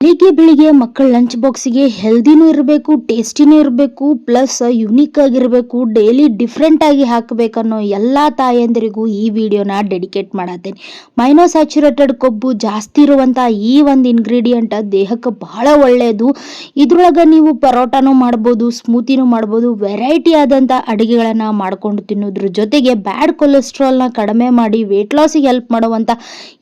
ಬೆಳಿಗ್ಗೆ ಬೆಳಿಗ್ಗೆ ಮಕ್ಕಳ ಲಂಚ್ ಬಾಕ್ಸಿಗೆ ಹೆಲ್ದಿನೂ ಇರಬೇಕು ಟೇಸ್ಟಿನೂ ಇರಬೇಕು ಪ್ಲಸ್ ಯುನೀಕ್ ಆಗಿರಬೇಕು ಡೈಲಿ ಡಿಫ್ರೆಂಟ್ ಆಗಿ ಹಾಕಬೇಕನ್ನೋ ಎಲ್ಲ ತಾಯಂದಿರಿಗೂ ಈ ವಿಡಿಯೋನ ಡೆಡಿಕೇಟ್ ಮಾಡತ್ತೇನೆ. ಮೈನೋಸ್ಯಾಚುರೇಟೆಡ್ ಕೊಬ್ಬು ಜಾಸ್ತಿ ಇರುವಂಥ ಈ ಒಂದು ಇಂಗ್ರೀಡಿಯಂಟ್ ದೇಹಕ್ಕೆ ಬಹಳ ಒಳ್ಳೆಯದು ಇದ್ರೊಳಗೆ ನೀವು ಪರೋಟಾನೂ ಮಾಡ್ಬೋದು ಸ್ಮೂತಿನೂ ಮಾಡ್ಬೋದು ವೆರೈಟಿ ಆದಂಥ ಅಡುಗೆಗಳನ್ನ ಮಾಡ್ಕೊಂಡು ತಿನ್ನೋದ್ರ ಜೊತೆಗೆ ಬ್ಯಾಡ್ ಕೊಲೆಸ್ಟ್ರಾಲ್ನ ಕಡಿಮೆ ಮಾಡಿ ವೇಟ್ ಲಾಸ್ಗೆ ಹೆಲ್ಪ್ ಮಾಡುವಂಥ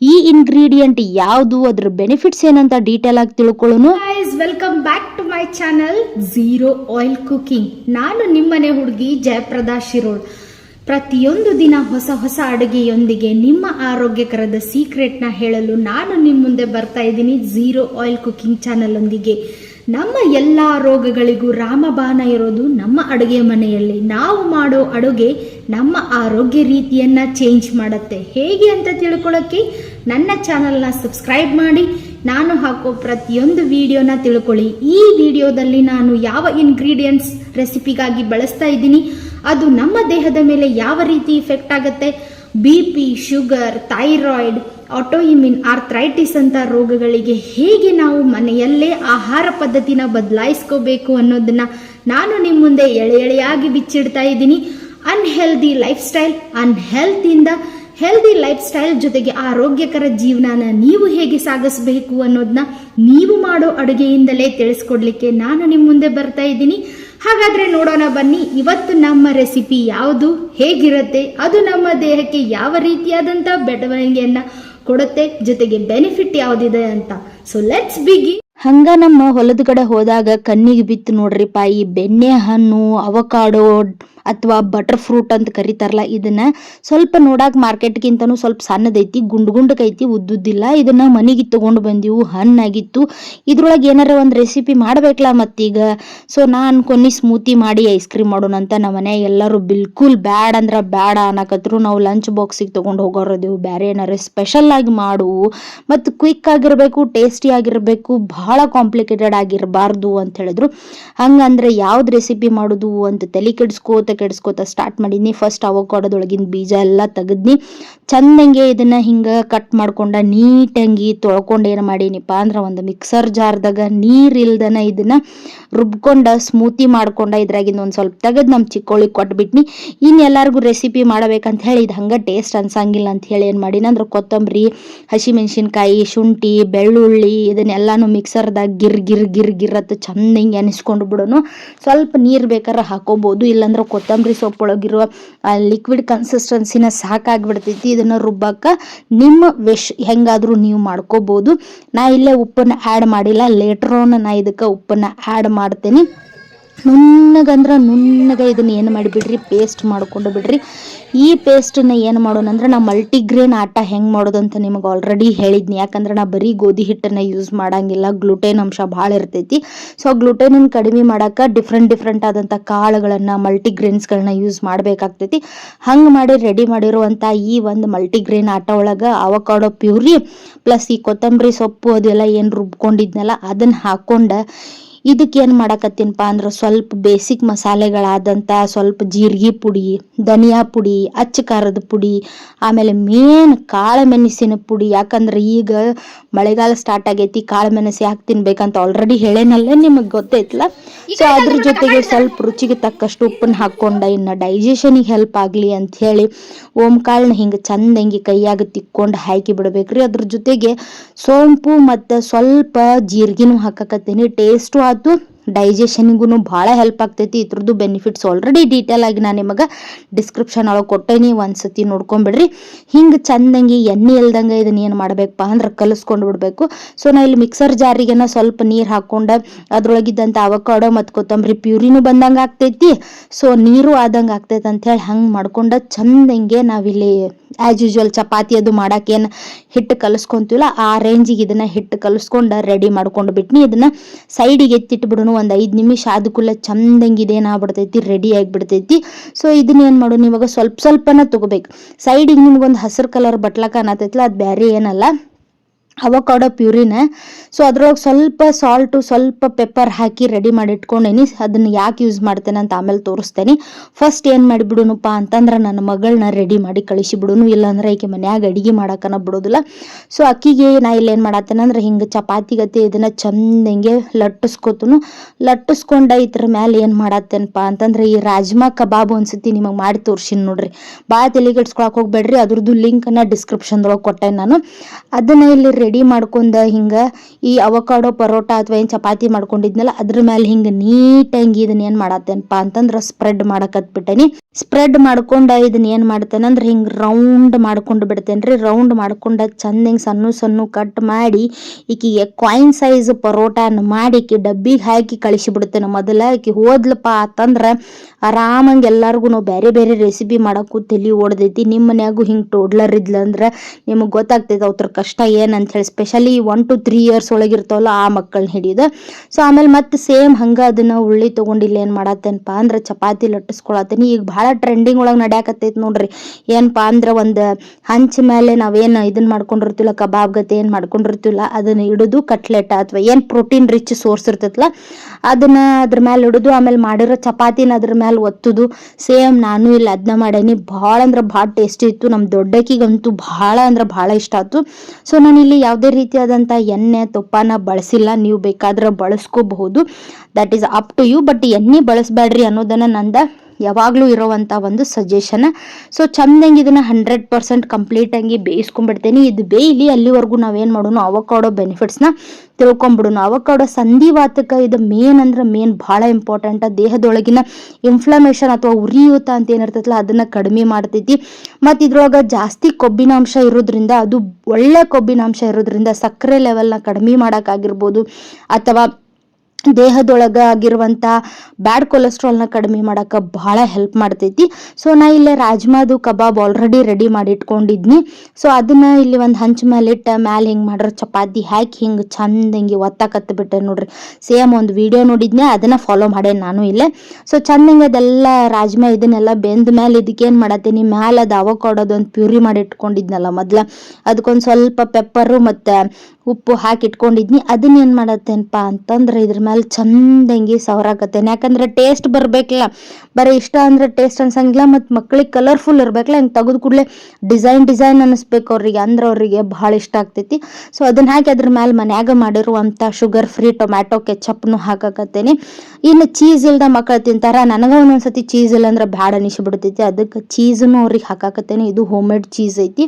ಈ ಇನ್ಗ್ರೀಡಿಯೆಂಟ್ ಯಾವುದು, ಅದ್ರ ಬೆನಿಫಿಟ್ಸ್ ಏನಂತ ಡೀಟೇಲ್ ಆಗಿ ತಿಳ್ಕೊಳ್ಳೋನು. Guys welcome back to my channel zero oil cooking ನಾನು ನಿಮ್ಮನೆ ಹುಡುಗಿ ಜಯಪ್ರದಾ ಶಿರೋಳ್. ಪ್ರತಿಯೊಂದು ದಿನ ಹೊಸ ಹೊಸ ಅಡುಗೆಯೊಂದಿಗೆ ನಿಮ್ಮ ಆರೋಗ್ಯಕರದ ಸೀಕ್ರೆಟ್ನ ಹೇಳಲು ನಾನು ನಿಮ್ಮ ಮುಂದೆ ಬರ್ತಾ ಇದ್ದೀನಿ ಝೀರೋ ಆಯಿಲ್ ಕುಕಿಂಗ್ ಚಾನಲ್ ಒಂದಿಗೆ ನಮ್ಮ ಎಲ್ಲ ರೋಗಗಳಿಗೂ ರಾಮಬಾಣ ಇರೋದು ನಮ್ಮ ಅಡುಗೆ ಮನೆಯಲ್ಲಿ. ನಾವು ಮಾಡೋ ಅಡುಗೆ ನಮ್ಮ ಆರೋಗ್ಯ ರೀತಿಯನ್ನ ಚೇಂಜ್ ಮಾಡುತ್ತೆ. ಹೇಗೆ ಅಂತ ತಿಳ್ಕೊಳ್ಳೋಕ್ಕೆ ನನ್ನ ಚಾನಲ್ನ ಸಬ್ಸ್ಕ್ರೈಬ್ ಮಾಡಿ ನಾನು ಹಾಕೋ ಪ್ರತಿಯೊಂದು ವಿಡಿಯೋನ ತಿಳ್ಕೊಳ್ಳಿ. ಈ ವಿಡಿಯೋದಲ್ಲಿ ನಾನು ಯಾವ ಇಂಗ್ರೀಡಿಯೆಂಟ್ಸ್ ರೆಸಿಪಿಗಾಗಿ ಬಳಸ್ತಾ ಇದ್ದೀನಿ, ಅದು ನಮ್ಮ ದೇಹದ ಮೇಲೆ ಯಾವ ರೀತಿ ಇಫೆಕ್ಟ್ ಆಗುತ್ತೆ B P sugar thyroid autoimmune arthritis ಅಂತ ರೋಗಗಳಿಗೆ ಹೇಗೆ ನಾವು ಮನೆಯಲ್ಲೇ ಆಹಾರ ಪದ್ಧತಿನ ಬದಲಾಯಿಸ್ಕೋಬೇಕು ಅನ್ನೋದನ್ನ ನಾನು ನಿಮ್ಮ ಮುಂದೆ ಎಳೆ ಎಳೆಯಾಗಿ ಬಿಚ್ಚಿಡ್ತಾ ಇದ್ದೀನಿ. ಅನ್ಹೆಲ್ದಿ ಲೈಫ್ ಸ್ಟೈಲ್ ಅನ್ಹೆಲ್ತಿಂದ ಹೆಲ್ದಿ ಲೈಫ್ ಸ್ಟೈಲ್ ಜೊತೆಗೆ ಆರೋಗ್ಯಕರ ಜೀವನನ ನೀವು ಹೇಗೆ ಸಾಗಿಸಬೇಕು ಅನ್ನೋದನ್ನ ನೀವು ಮಾಡೋ ಅಡುಗೆಯಿಂದಲೇ ತಿಳಿಸ್ಕೊಡ್ಲಿಕ್ಕೆ ನಾನು ನಿಮ್ಮ ಮುಂದೆ ಬರ್ತಾ ಇದ್ದೀನಿ. ಹಾಗಾದ್ರೆ ನೋಡೋಣ ಬನ್ನಿ, ಇವತ್ತು ನಮ್ಮ ರೆಸಿಪಿ ಯಾವುದು, ಹೇಗಿರುತ್ತೆ, ಅದು ನಮ್ಮ ದೇಹಕ್ಕೆ ಯಾವ ರೀತಿಯಾದಂಥ ಬೆಳವಣಿಗೆಯನ್ನ ಕೊಡುತ್ತೆ, ಜೊತೆಗೆ ಬೆನಿಫಿಟ್ ಯಾವುದಿದೆ ಅಂತ. ಸೊ ಲೆಟ್ಸ್ ಬಿಗಿ ಹಂಗ ನಮ್ಮ ಹೊಲದ ಕಡೆ ಹೋದಾಗ ಕಣ್ಣಿಗೆ ಬಿತ್ತು ನೋಡ್ರಿಪ್ಪ, ಈ ಬೆಣ್ಣೆ ಹಣ್ಣು, ಅವಕಾಡೋ ಅಥವಾ ಬಟರ್ ಫ್ರೂಟ್ ಅಂತ ಕರೀತಾರಲ್ಲ, ಇದನ್ನ ಸ್ವಲ್ಪ ನೋಡಾಕ ಮಾರ್ಕೆಟ್ಗಿಂತನೂ ಸ್ವಲ್ಪ ಸಣ್ಣದೈತಿ, ಗುಂಡು ಗುಂಡಕೈತಿ, ಉದ್ದುದ್ದಿಲ್ಲ. ಇದನ್ನ ಮನೆಗೆ ತಗೊಂಡು ಬಂದಿವು, ಹಣ್ಣಾಗಿತ್ತು. ಇದ್ರೊಳಗೆ ಏನಾರ ಒಂದು ರೆಸಿಪಿ ಮಾಡ್ಬೇಕಲ್ಲ ಮತ್ತೀಗ? ಸೊ ನಾ ಅನ್ಕೊನಿ ಸ್ಮೂತಿ ಮಾಡಿ ಐಸ್ ಕ್ರೀಮ್ ಮಾಡೋಣ ಅಂತ ನಮ್ಮ ಮನೆ ಎಲ್ಲರೂ ಬಿಲ್ಕುಲ್ ಬ್ಯಾಡ್ ಅಂದ್ರೆ ಬ್ಯಾಡ ಅನ್ನಕತ್ರು. ನಾವು ಲಂಚ್ ಬಾಕ್ಸಿಗೆ ತಗೊಂಡು ಹೋಗೋರದೇವು. ಬೇರೆ ಏನಾರ ಸ್ಪೆಷಲ್ ಆಗಿ ಮಾಡು. ಮತ್ತು ಕ್ವಿಕ್ ಆಗಿರಬೇಕು ಟೇಸ್ಟಿ ಆಗಿರಬೇಕು ಬಹಳ ಕಾಂಪ್ಲಿಕೇಟೆಡ್ ಆಗಿರಬಾರ್ದು ಅಂತ ಹೇಳಿದ್ರು. ಹಂಗಂದ್ರೆ ಯಾವ್ದು ರೆಸಿಪಿ ಮಾಡೋದು ಅಂತ ತಲೆ ಕೆಡಿಸ್ಕೋತ ಕೆಡಿಸ್ಕೋತ ಸ್ಟಾರ್ಟ್ ಮಾಡಿದ್ನಿ. ಫಸ್ಟ್ ಅವಕಾಡೋದೊಳಗಿನ ಬೀಜ ಎಲ್ಲ ತೆಗೆದ್ನಿ. ಚಂದಂಗೆ ಇದನ್ನ ಹಿಂಗ ಕಟ್ ಮಾಡ್ಕೊಂಡ ನೀಟಂಗಿ ತೊಳ್ಕೊಂಡು ಏನು ಮಾಡೀನಿಪ್ಪ ಅಂದ್ರೆ ಒಂದು ಮಿಕ್ಸರ್ ಜಾರ್ದಾಗ ನೀರ್ ಇಲ್ದನ ಇದನ್ನ ರುಬ್ಕೊಂಡ ಸ್ಮೂತಿ ಮಾಡ್ಕೊಂಡ ಇದ್ರಾಗಿಂದ ಒಂದು ಸ್ವಲ್ಪ ತೆಗೆದು ನಮ್ಮ ಚಿಕ್ಕೋಳಿಗೆ ಕೊಟ್ಬಿಟ್ನಿ. ಇನ್ನು ಎಲ್ಲರಿಗೂ ರೆಸಿಪಿ ಮಾಡ್ಬೇಕಂತ ಹೇಳಿ ಇದು ಹಂಗ ಟೇಸ್ಟ್ ಅನ್ಸಂಗಿಲ್ಲ ಅಂತ ಹೇಳಿ ಏನು ಮಾಡಿನ. ಅಂದ್ರೆ ಕೊತ್ತಂಬರಿ, ಹಸಿಮೆಣಸಿನ್ಕಾಯಿ, ಶುಂಠಿ, ಬೆಳ್ಳುಳ್ಳಿ ಇದನ್ನೆಲ್ಲಾನು ಮಿಕ್ಸರ್ದಾಗ ಗಿರ್ ಗಿರ್ ಗಿರ್ ಗಿರ್ ಅಂತ ಚಂದ ಹಿಂಗೆ ಅನಿಸ್ಕೊಂಡು ಬಿಡೋನು. ಸ್ವಲ್ಪ ನೀರು ಬೇಕಾದ್ರೆ ಹಾಕೋಬೋದು, ಇಲ್ಲಾಂದ್ರೆ ಕೊತ್ತಂಬರಿ ಸೊಪ್ಪೊಳಗಿರುವ ಲಿಕ್ವಿಡ್ ಕನ್ಸಿಸ್ಟೆನ್ಸಿನ ಸಾಕಾಗ್ಬಿಡ್ತೈತಿ. ಇದನ್ನು ರುಬ್ಬಕ್ಕೆ ನಿಮ್ಮ ವಿಶ್ ಹೆಂಗಾದರೂ ನೀವು ಮಾಡ್ಕೋಬೋದು. ನಾ ಇಲ್ಲೇ ಉಪ್ಪನ್ನು ಆ್ಯಡ್ ಮಾಡಿಲ್ಲ. ಲೇಟ್ರ್ ಆನ್ ನಾ ಇದಕ್ಕೆ ಉಪ್ಪನ್ನು ಆ್ಯಡ್ ಮಾಡ್ತೀನಿ. ನುಣ್ಣಗಂದ್ರೆ ನುಣ್ಣಗೆ ಇದನ್ನ ಏನು ಮಾಡಿಬಿಡ್ರಿ? ಪೇಸ್ಟ್ ಮಾಡಿಕೊಂಡು ಬಿಡ್ರಿ. ಈ ಪೇಸ್ಟನ್ನ ಏನು ಮಾಡೋಣ ಅಂದ್ರೆ ನಾವು ಮಲ್ಟಿಗ್ರೇನ್ ಆಟ ಹೆಂಗೆ ಮಾಡೋದು ಅಂತ ನಿಮಗೆ ಆಲ್ರೆಡಿ ಹೇಳಿದ್ನಿ. ಯಾಕಂದ್ರೆ ನಾ ಬರೀ ಗೋಧಿ ಹಿಟ್ಟನ್ನು ಯೂಸ್ ಮಾಡಂಗಿಲ್ಲ. ಗ್ಲುಟೇನ್ ಅಂಶ ಭಾಳ ಇರ್ತೈತಿ. ಸೊ ಗ್ಲುಟೇನನ್ನು ಕಡಿಮೆ ಮಾಡಕ್ಕೆ ಡಿಫ್ರೆಂಟ್ ಡಿಫ್ರೆಂಟ್ ಆದಂಥ ಕಾಳುಗಳನ್ನು ಮಲ್ಟಿಗ್ರೇನ್ಸ್ಗಳನ್ನ ಯೂಸ್ ಮಾಡಬೇಕಾಗ್ತೈತಿ. ಹಂಗೆ ಮಾಡಿ ರೆಡಿ ಮಾಡಿರುವಂಥ ಈ ಒಂದು ಮಲ್ಟಿಗ್ರೇನ್ ಆಟ ಒಳಗೆ ಅವಕಾಡೋ ಪ್ಯೂರಿ ಪ್ಲಸ್ ಈ ಕೊತ್ತಂಬರಿ ಸೊಪ್ಪು ಅದೆಲ್ಲ ಏನು ರುಬ್ಕೊಂಡಿದ್ನಲ್ಲ, ಅದನ್ನು ಹಾಕ್ಕೊಂಡು ಇದಕ್ಕೆ ಏನು ಮಾಡಕತ್ತೀನಪ್ಪ ಅಂದ್ರೆ ಸ್ವಲ್ಪ ಬೇಸಿಕ್ ಮಸಾಲೆಗಳಾದಂಥ ಸ್ವಲ್ಪ ಜೀರಿಗೆ ಪುಡಿ ಧನಿಯಾ ಪುಡಿ ಅಚ್ಚ ಖಾರದ ಪುಡಿ ಆಮೇಲೆ ಮೇನ್ ಕಾಳು ಮೆಣಸಿನ ಪುಡಿ. ಯಾಕಂದ್ರೆ ಈಗ ಮಳೆಗಾಲ ಸ್ಟಾರ್ಟ್ ಆಗೈತಿ ಕಾಳು ಮೆಣಸು ಯಾಕೆ ತಿನ್ಬೇಕಂತ ಆಲ್ರೆಡಿ ಹೇಳೇನಲ್ಲೇ ನಿಮಗೆ ಗೊತ್ತೈತಲ್ಲ ಸೊ ಅದ್ರ ಜೊತೆಗೆ ಸ್ವಲ್ಪ ರುಚಿಗೆ ತಕ್ಕಷ್ಟು ಉಪ್ಪನ್ನ ಹಾಕ್ಕೊಂಡ ಇನ್ನು ಡೈಜೆಷನಿಗೆ ಹೆಲ್ಪ್ ಆಗಲಿ ಅಂತ ಹೇಳಿ ಓಮ್ ಕಾಳನ್ನ ಹಿಂಗೆ ಚಂದ ಹಿಂಗೆ ಕೈಯಾಗ ತಿಕ್ಕೊಂಡು ಹಾಕಿ ಬಿಡ್ಬೇಕ್ರಿ. ಅದ್ರ ಜೊತೆಗೆ ಸೋಂಪು ಮತ್ತು ಸ್ವಲ್ಪ ಜೀರಿಗೆನೂ ಹಾಕಕತ್ತೀನಿ. ಟೇಸ್ಟು ಆಯ್ತು ಡೈಜೆಷನ್ಗೂ ಭಾಳ ಹೆಲ್ಪ್ ಆಗ್ತೈತಿ. ಇದ್ರದ್ದು ಬೆನಿಫಿಟ್ಸ್ ಆಲ್ರೆಡಿ ಡೀಟೇಲ್ ಆಗಿ ನಾನು ನಿಮಗೆ ಡಿಸ್ಕ್ರಿಪ್ಷನ್ ಒಳಗೆ ಕೊಟ್ಟೇನಿ. ಒಂದ್ಸತಿ ನೋಡ್ಕೊಂಬಿಡ್ರಿ. ಹಿಂಗೆ ಚಂದಂಗೆ ಎಣ್ಣೆ ಇಲ್ದಂಗೆ ಇದನ್ನ ಏನು ಮಾಡಬೇಕಪ್ಪ ಅಂದ್ರೆ ಕಲಿಸ್ಕೊಂಡು ಬಿಡಬೇಕು. ಸೊ ನಾ ಇಲ್ಲಿ ಮಿಕ್ಸರ್ ಜಾರಿಗೆನ ಸ್ವಲ್ಪ ನೀರು ಹಾಕ್ಕೊಂಡು ಅದ್ರೊಳಗಿದ್ದಂಥ ಅವಕಾಡೋ ಮತ್ತು ಕೊತ್ತಂಬರಿ ಪ್ಯೂರಿನೂ ಬಂದಂಗೆ ಆಗ್ತೈತಿ. ಸೊ ನೀರು ಆದಂಗೆ ಆಗ್ತೈತೆ ಅಂಥೇಳಿ ಹಂಗೆ ಮಾಡ್ಕೊಂಡು ಚಂದಂಗೆ ನಾವಿಲ್ಲಿ ಆ್ಯಸ್ ಯೂಶ್ವಲ್ ಚಪಾತಿ ಅದು ಮಾಡೋಕ್ಕೇನು ಹಿಟ್ಟು ಕಲಿಸ್ಕೊಂತೀವಲ್ಲ, ಆ ರೇಂಜಿಗೆ ಇದನ್ನು ಹಿಟ್ಟು ಕಲಿಸ್ಕೊಂಡು ರೆಡಿ ಮಾಡ್ಕೊಂಡು ಬಿಟ್ನಿ. ಇದನ್ನು ಸೈಡಿಗೆ ಎತ್ತಿಟ್ಬಿಡೋನು ಒಂದು ಐದು ನಿಮಿಷ ಆದ ಚಂದಂಗೆ ಇದೇನು ಆಗ್ಬಿಡ್ತೈತಿ ರೆಡಿ ಆಗಿಬಿಡ್ತೈತಿ. ಸೊ ಇದನ್ನ ಏನು ಮಾಡು ಇವಾಗ ಸ್ವಲ್ಪ ಸ್ವಲ್ಪನ ತೊಗೋಬೇಕು. ಸೈಡಿಗೆ ನಿಮ್ಗೊಂದು ಹಸಿರು ಕಲರ್ ಬಟ್ಲ ಕಾಣತೈತಲ್ಲ ಅದು ಬೇರೆ ಏನಲ್ಲ. ಅವಕಾಡೋ ಪ್ಯೂರಿನ. ಸೊ ಅದ್ರೊಳಗೆ ಸ್ವಲ್ಪ ಸಾಲ್ಟು, ಸ್ವಲ್ಪ ಪೆಪ್ಪರ್ ಹಾಕಿ ರೆಡಿ ಮಾಡಿ ಇಟ್ಕೊಂಡೇನಿ ಅದನ್ನು ಯಾಕೆ ಯೂಸ್ ಮಾಡ್ತೇನೆ ಅಂತ ಆಮೇಲೆ ತೋರಿಸ್ತೇನೆ. ಫಸ್ಟ್ ಏನು ಮಾಡಿಬಿಡುನಪ್ಪ ಅಂತಂದ್ರೆ ನನ್ನ ಮಗಳನ್ನ ರೆಡಿ ಮಾಡಿ ಕಳಿಸಿಬಿಡುನು ಇಲ್ಲಾಂದ್ರೆ ಈಕೆ ಮನ್ಯಾಗ ಅಡಿಗೆ ಮಾಡೋಕ್ಕನ ಬಿಡೋದಿಲ್ಲ ಸೊ ಅಕ್ಕಿಗೆ ನಾ ಇಲ್ಲೇನು ಮಾಡತ್ತೇನೆ ಅಂದ್ರೆ ಹಿಂಗೆ ಚಪಾತಿ ಗತಿ ಇದನ್ನ ಚಂದಂಗೆ ಲಟ್ಟಿಸ್ಕೋತನು. ಲಟ್ಟಿಸ್ಕೊಂಡ ಇದ್ರ ಮೇಲೆ ಏನು ಮಾಡತ್ತೇನಪ್ಪ ಅಂತಂದ್ರೆ ಈ ರಾಜ್ಮಾ ಕಬಾಬ್ ಅನ್ಸತಿ ನಿಮಗೆ ಮಾಡಿ ತೋರಿಸಿನಿ ನೋಡ್ರಿ. ಭಾಳ ತಲೆ ಕೆಡ್ಸ್ಕೊಳಕ್ ಹೋಗ್ಬೇಡ್ರಿ. ಅದ್ರದ್ದು ಲಿಂಕನ್ನು ಡಿಸ್ಕ್ರಿಪ್ಷನ್ದೊಳಗೆ ಕೊಟ್ಟೆ ನಾನು. ಅದನ್ನು ಇಲ್ಲಿ ರೆಡಿ ಮಾಡ್ಕೊಂಡ ಹಿಂಗ ಈ ಅವಕಾಡೊ ಪರೋಟ ಅಥವಾ ಏನು ಚಪಾತಿ ಮಾಡ್ಕೊಂಡಿದ್ನಲ್ಲ ಅದ್ರ ಮೇಲೆ ಹಿಂಗೆ ನೀಟಾಗಿ ಇದನ್ನ ಏನು ಮಾಡತ್ತೇನಪ್ಪ ಅಂತಂದ್ರೆ ಸ್ಪ್ರೆಡ್ ಮಾಡಕತ್ಬಿಟ್ಟೇನಿ ಸ್ಪ್ರೆಡ್ ಮಾಡ್ಕೊಂಡ ಇದನ್ನ ಏನು ಮಾಡ್ತೇನೆ ಅಂದ್ರೆ ಹಿಂಗೆ ರೌಂಡ್ ಮಾಡ್ಕೊಂಡು ಬಿಡ್ತೇನೆ ರೌಂಡ್ ಮಾಡ್ಕೊಂಡ ಚಂದ ಹಿಂಗೆ ಸಣ್ಣ ಸಣ್ಣ ಕಟ್ ಮಾಡಿ ಈಕಿಗೆ ಕಾಯಿನ್ ಸೈಜ್ ಪರೋಟಾನ ಮಾಡಿ ಈಕಿ ಡಬ್ಬಿಗೆ ಹಾಕಿ ಕಳಿಸಿ ಬಿಡ್ತೇನೆ. ಮೊದಲ ಈಕಿ ಹೋದ್ಲಪ್ಪ ಅಂತಂದ್ರೆ ಆರಾಮಂಗೆ ಎಲ್ಲರಿಗೂ ನಾವು ಬೇರೆ ಬೇರೆ ರೆಸಿಪಿ ಮಾಡೋಕ್ಕೂ ತಲೆ ಓಡ್ದೈತಿ. ನಿಮ್ಮ ಮನ್ಯಾಗೂ ಹಿಂಗೆ ಟೋಡ್ಲರ್ ಇದ್ಲಂದ್ರೆ ನಿಮಗೆ ಗೊತ್ತಾಗ್ತೈತೆ ಅವ್ರ ಕಷ್ಟ ಏನಂತ ಹೇಳಿ. Specially one two three years ಒಳಗಿರ್ತಾವಲ್ಲ ಆ ಮಕ್ಕಳನ್ನ ಹಿಡಿಯೋದು ಸೊ ಆಮೇಲೆ ಮತ್ತೆ ಸೇಮ್ ಹಂಗೆ ಅದನ್ನ ಉಳ್ಳಿ ತೊಗೊಂಡಿಲ್ಲ ಏನು ಮಾಡತ್ತೇನಪ್ಪ ಅಂದ್ರೆ ಚಪಾತಿ ಲಟ್ಟಿಸ್ಕೊಳತ್ತೀನಿ. ಈಗ ಭಾಳ ಟ್ರೆಂಡಿಂಗ್ ಒಳಗೆ ನಡ್ಯಾಕತ್ತೈತಿ ನೋಡ್ರಿ. ಏನಪ್ಪ ಅಂದ್ರೆ ಒಂದು ಹಂಚ ಮೇಲೆ ನಾವೇನು ಇದನ್ನ ಮಾಡ್ಕೊಂಡಿರ್ತಿಲ್ಲ ಕಬಾಬ್ ಗತೆ ಏನು ಮಾಡ್ಕೊಂಡಿರ್ತಿಲ್ಲ ಅದನ್ನ ಇಡೋದು ಕಟ್ಲೆಟ್ ಅಥವಾ ಏನು ಪ್ರೋಟೀನ್ ರಿಚ್ ಸೋರ್ಸ್ ಇರ್ತೈತಲ್ಲ ಅದನ್ನ ಅದ್ರ ಮೇಲೆ ಇಡೋದು ಆಮೇಲೆ ಮಾಡಿರೋ ಚಪಾತಿನ ಅದ್ರ ಮೇಲೆ ಒತ್ತುದು. ಸೇಮ್ ನಾನು ಇಲ್ಲಿ ಅದನ್ನ ಮಾಡೇನಿ. ಭಾಳ ಅಂದ್ರೆ ಭಾಳ ಟೇಸ್ಟಿ ಇತ್ತು. ನಮ್ಮ ದೊಡ್ಡಕ್ಕಿಗಂತೂ ಭಾಳ ಅಂದ್ರೆ ಭಾಳ ಇಷ್ಟ ಆಯ್ತು ಸೊ ನಾನು ಇಲ್ಲಿ ಯಾವುದೇ ರೀತಿಯಾದಂಥ ಎಣ್ಣೆ, ತುಪ್ಪನ ಬಳಸಿಲ್ಲ. ನೀವು ಬೇಕಾದ್ರೆ ಬಳಸ್ಕೋಬಹುದು. That is up to you but ಎಣ್ಣೆ ಬಳಸಬೇಡ್ರಿ ಅನ್ನೋದನ್ನ ನಂದ ಯಾವಾಗಲೂ ಇರೋವಂಥ ಒಂದು ಸಜೆಷನ್ ಸೊ ಚಂದಂಗೆ ಇದನ್ನು ಹಂಡ್ರೆಡ್ ಪರ್ಸೆಂಟ್ ಕಂಪ್ಲೀಟಾಗಿ ಬೇಯಿಸ್ಕೊಂಡ್ಬಿಡ್ತೇನೆ. ಇದು ಬೇಯಲಿ ಅಲ್ಲಿವರೆಗೂ ನಾವೇನು ಮಾಡೋಣ ಅವಕಾಡೋ ಬೆನಿಫಿಟ್ಸ್ನ ತಿಳ್ಕೊಂಬಿಡೋಣ ಅವಕಾಡೋ ಸಂಧಿವಾತಕ್ಕೆ ಇದು ಮೇನ್ ಅಂದ್ರೆ ಮೇನ್ ಭಾಳ ಇಂಪಾರ್ಟೆಂಟ್ ದೇಹದೊಳಗಿನ ಇನ್ಫ್ಲಮೇಷನ್ ಅಥವಾ ಉರಿಯೂತ ಅಂತ ಏನಿರ್ತೈತಲ್ಲ, ಅದನ್ನು ಕಡಿಮೆ ಮಾಡ್ತೈತಿ. ಮತ್ತು ಇದ್ರೊಳಗೆ ಜಾಸ್ತಿ ಕೊಬ್ಬಿನಾಂಶ ಇರೋದ್ರಿಂದ, ಅದು ಒಳ್ಳೆ ಕೊಬ್ಬಿನಾಂಶ ಇರೋದ್ರಿಂದ ಸಕ್ಕರೆ ಲೆವೆಲ್ನ ಕಡಿಮೆ ಮಾಡೋಕ್ಕಾಗಿರ್ಬೋದು ಅಥವಾ ದೇಹದೊಳಗ ಆಗಿರುವಂಥ ಬ್ಯಾಡ್ ಕೊಲೆಸ್ಟ್ರಾಲ್ನ ಕಡಿಮೆ ಮಾಡೋಕೆ ಭಾಳ ಹೆಲ್ಪ್ ಮಾಡ್ತೈತಿ. ಸೊ ನಾ ಇಲ್ಲೇ ರಾಜ್ಮಾದು ಕಬಾಬ್ ಆಲ್ರೆಡಿ ರೆಡಿ ಮಾಡಿ ಇಟ್ಕೊಂಡಿದ್ನಿ. ಸೊ ಅದನ್ನ ಇಲ್ಲಿ ಒಂದು ಹಂಚ್ ಮೇಲೆ ಇಟ್ಟು ಮ್ಯಾಲೆ ಹಿಂಗೆ ಮಾಡಿರೋ ಚಪಾತಿ ಹಾಕಿ ಹಿಂಗೆ ಚಂದ ಹಿಂಗೆ ಒತ್ತಾಕತ್ಬಿಟ್ಟೆ ನೋಡ್ರಿ. ಸೇಮ್ ಒಂದು ವಿಡಿಯೋ ನೋಡಿದ್ನೆ ಅದನ್ನ ಫಾಲೋ ಮಾಡೆ ನಾನು ಇಲ್ಲೇ. ಸೊ ಚಂದ ಹಿಂಗೆ ಅದೆಲ್ಲ ರಾಜ್ಮಾ ಇದನ್ನೆಲ್ಲ ಬೆಂದ ಮೇಲೆ ಇದಕ್ಕೇನು ಮಾಡತ್ತೀನಿ ಮ್ಯಾಲೆ ಅದು ಒಂದು ಪ್ಯೂರಿ ಮಾಡಿ ಇಟ್ಕೊಂಡಿದ್ನಲ್ಲ ಮೊದಲ. ಅದಕ್ಕೊಂದು ಸ್ವಲ್ಪ ಪೆಪ್ಪರು ಮತ್ತು ಉಪ್ಪು ಹಾಕಿ ಇಟ್ಕೊಂಡಿದ್ನಿ. ಅದನ್ನ ಏನು ಮಾಡತ್ತೇನಪ್ಪ ಅಂತಂದ್ರೆ ಇದ್ರ ಮೇಲೆ ಚಂದಂಗಿ ಸವರಾಕತ್ತೇನೆ ಯಾಕಂದ್ರೆ ಟೇಸ್ಟ್ ಬರ್ಬೇಕಲ್ಲ. ಬರೀ ಇಷ್ಟ ಅಂದ್ರೆ ಟೇಸ್ಟ್ ಅನ್ಸಂಗಿಲ್ಲ ಮತ್ತು ಮಕ್ಳಿಗೆ ಕಲರ್ಫುಲ್ ಇರ್ಬೇಕಲ್ಲ, ಹಿಂಗೆ ತೆಗೆದು ಕೂಡಲೇ ಡಿಸೈನ್ ಡಿಸೈನ್ ಅನ್ನಿಸ್ಬೇಕು ಅವ್ರಿಗೆ. ಅಂದ್ರೆ ಅವ್ರಿಗೆ ಭಾಳ ಇಷ್ಟ ಆಗ್ತೈತಿ. ಸೊ ಅದನ್ನ ಹಾಕಿ ಅದ್ರ ಮೇಲೆ ಮನ್ಯಾಗ ಮಾಡಿರುವಂಥ ಶುಗರ್ ಫ್ರೀ ಟೊಮ್ಯಾಟೊ ಕೆಚಪ್ನು ಹಾಕಕತ್ತೇನೆ. ಇನ್ನು ಚೀಸ್ ಇಲ್ದ ಮಕ್ಕಳು ತಿಂತಾರ. ನನಗೆ ಒಂದೊಂದ್ಸತಿ ಚೀಸ್ ಇಲ್ಲ ಅಂದ್ರೆ ಬ್ಯಾಡ ಅನಿಸ್ಬಿಡ್ತೈತಿ. ಅದಕ್ಕೆ ಚೀಸನ್ನು ಅವ್ರಿಗೆ ಹಾಕಾಕತ್ತೇನೆ. ಇದು ಹೋಮ್ ಮೇಡ್ ಚೀಸ್ ಐತಿ.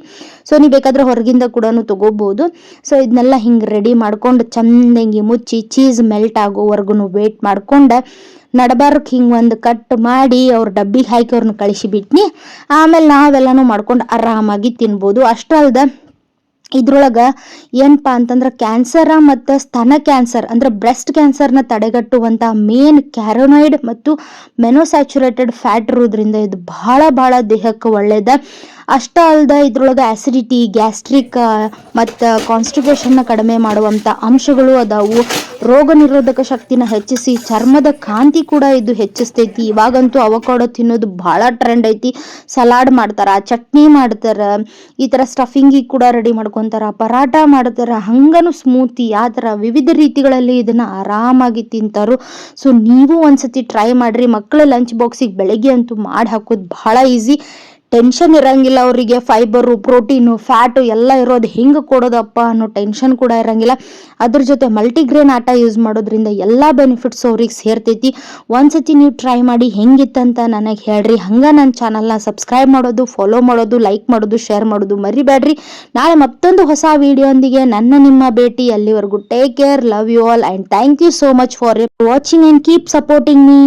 ಸೊ ನೀವು ಬೇಕಾದ್ರೆ ಹೊರಗಿಂದ ಕೂಡ ತಗೋಬಹುದು ಸೊ ಇದನ್ನೆಲ್ಲ ಹಿಂಗೆ ರೆಡಿ ಮಾಡ್ಕೊಂಡು ಚಂದಂಗಿ ಮುಚ್ಚಿ ಚೀಸ್ ಮೆಲ್ಟ್ ಆಗೋವರೆಗೂ ವೇಟ್ ಮಾಡ್ಕೊಂಡು ನಡಬಾರಕ್ಕೆ ಹಿಂಗೆ ಒಂದು ಕಟ್ ಮಾಡಿ ಅವ್ರ ಡಬ್ಬಿಗೆ ಹಾಕಿ ಅವ್ರನ್ನ ಕಳಿಸಿಬಿಟ್ನಿ ಆಮೇಲೆ ನಾವೆಲ್ಲನೂ ಮಾಡ್ಕೊಂಡು ಆರಾಮಾಗಿ ತಿನ್ಬೋದು. ಅಷ್ಟೇ ಅಲ್ದ ಇದ್ರೊಳಗೆ ಏನಪ್ಪ ಅಂತಂದ್ರೆ ಕ್ಯಾನ್ಸರ ಮತ್ತು ಸ್ತನ ಕ್ಯಾನ್ಸರ್ ಅಂದ್ರೆ ಬ್ರೆಸ್ಟ್ ಕ್ಯಾನ್ಸರ್ನ ತಡೆಗಟ್ಟುವಂಥ ಮೇನ್ ಕ್ಯಾರೋನೈಡ್ ಮತ್ತು ಮೆನೋಸ್ಯಾಚುರೇಟೆಡ್ ಫ್ಯಾಟ್ ಇರೋದ್ರಿಂದ ಇದು ಭಾಳ ಭಾಳ ದೇಹಕ್ಕೆ ಒಳ್ಳೇದ. ಅಷ್ಟ ಅಲ್ದ ಇದ್ರೊಳಗೆ ಆಸಿಡಿಟಿ ಗ್ಯಾಸ್ಟ್ರಿಕ್ ಮತ್ತು ಕಾನ್ಸ್ಟಿಪೇಷನ್ನ ಕಡಿಮೆ ಮಾಡುವಂಥ ಅಂಶಗಳು ಅದಾವು. ರೋಗ ನಿರೋಧಕ ಶಕ್ತಿನ ಹೆಚ್ಚಿಸಿ ಚರ್ಮದ ಕಾಂತಿ ಕೂಡ ಇದು ಹೆಚ್ಚಿಸ್ತೈತಿ. ಇವಾಗಂತೂ ಅವಕಾಡೋ ತಿನ್ನೋದು ಭಾಳ ಟ್ರೆಂಡ್ ಐತಿ. ಸಲಾಡ್ ಮಾಡ್ತಾರ, ಚಟ್ನಿ ಮಾಡ್ತಾರ, ಈ ಥರ ಸ್ಟಫಿಂಗಿಗೆ ಕೂಡ ರೆಡಿ ಮಾಡ್ಕೊತಾರ ಪರಾಟ ಮಾಡ್ತಾರ, ಹಂಗನು ಸ್ಮೂತಿ ಆ ಥರ ವಿವಿಧ ರೀತಿಗಳಲ್ಲಿ ಇದನ್ನ ಆರಾಮಾಗಿ ತಿಂತಾರು. ಸೊ ನೀವು ಒಂದ್ಸತಿ ಟ್ರೈ ಮಾಡ್ರಿ. ಮಕ್ಕಳ ಲಂಚ್ ಬಾಕ್ಸಿಗೆ ಬೆಳಗ್ಗೆ ಅಂತೂ ಮಾಡಿ ಹಾಕೋದು ಭಾಳ ಈಸಿ ಟೆನ್ಷನ್ ಇರಂಗಿಲ್ಲ ಅವರಿಗೆ ಫೈಬರು ಪ್ರೋಟೀನು ಫ್ಯಾಟು ಎಲ್ಲ ಇರೋದು ಹೆಂಗೆ ಕೊಡೋದಪ್ಪ ಅನ್ನೋ ಟೆನ್ಷನ್ ಕೂಡ ಇರಂಗಿಲ್ಲ. ಅದ್ರ ಜೊತೆ ಮಲ್ಟಿಗ್ರೇನ್ ಆಟ ಯೂಸ್ ಮಾಡೋದ್ರಿಂದ ಎಲ್ಲ ಬೆನಿಫಿಟ್ಸ್ ಅವ್ರಿಗೆ ಸೇರ್ತೈತಿ. ಒಂದ್ಸತಿ ನೀವು ಟ್ರೈ ಮಾಡಿ ಹೆಂಗಿತ್ತಂತ ನನಗೆ ಹೇಳ್ರಿ. ಹಂಗೆ ನನ್ನ ಚಾನಲ್ನ ಸಬ್ಸ್ಕ್ರೈಬ್ ಮಾಡೋದು ಫಾಲೋ ಮಾಡೋದು ಲೈಕ್ ಮಾಡೋದು ಶೇರ್ ಮಾಡೋದು ಮರಿಬೇಡ್ರಿ ನಾಳೆ ಮತ್ತೊಂದು ಹೊಸ ವಿಡಿಯೋಂದಿಗೆ ನನ್ನ ನಿಮ್ಮ ಭೇಟಿ. ಅಲ್ಲಿವರೆಗೂ take care love you all and thank you so much for watching and keep supporting me